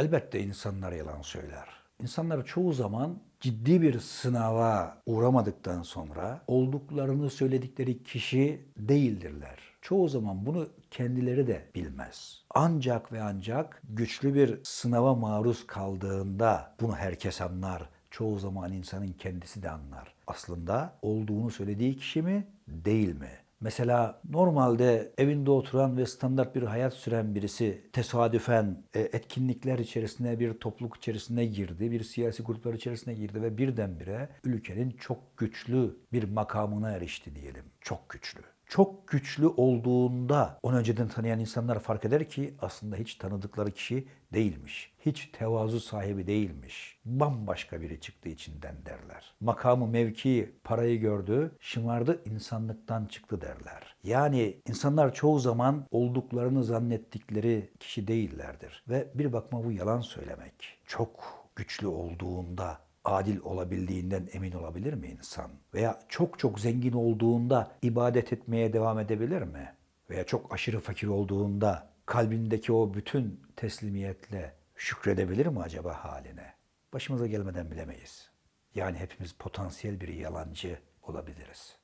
Elbette insanlar yalan söyler. İnsanlar çoğu zaman ciddi bir sınava uğramadıktan sonra olduklarını söyledikleri kişi değildirler. Çoğu zaman bunu kendileri de bilmez. Ancak ve ancak güçlü bir sınava maruz kaldığında bunu herkes anlar. Çoğu zaman insanın kendisi de anlar. Aslında olduğunu söylediği kişi mi, değil mi? Mesela normalde evinde oturan ve standart bir hayat süren birisi tesadüfen e, etkinlikler içerisine bir topluluk içerisine girdi, bir siyasi gruplar içerisine girdi ve birdenbire ülkenin çok güçlü bir makamına erişti diyelim. Çok güçlü. Çok güçlü olduğunda onu önceden tanıyan insanlar fark eder ki aslında hiç tanıdıkları kişi değilmiş. Hiç tevazu sahibi değilmiş. Bambaşka biri çıktı içinden derler. Makamı, mevkii, parayı gördü, şımardı, insanlıktan çıktı derler. Yani insanlar çoğu zaman olduklarını zannettikleri kişi değillerdir. Ve bir bakma bu yalan söylemek. Çok güçlü olduğunda adil olabildiğinden emin olabilir mi insan? Veya çok çok zengin olduğunda ibadet etmeye devam edebilir mi? Veya çok aşırı fakir olduğunda kalbindeki o bütün teslimiyetle şükredebilir mi acaba haline? Başımıza gelmeden bilemeyiz. Yani hepimiz potansiyel bir yalancı olabiliriz.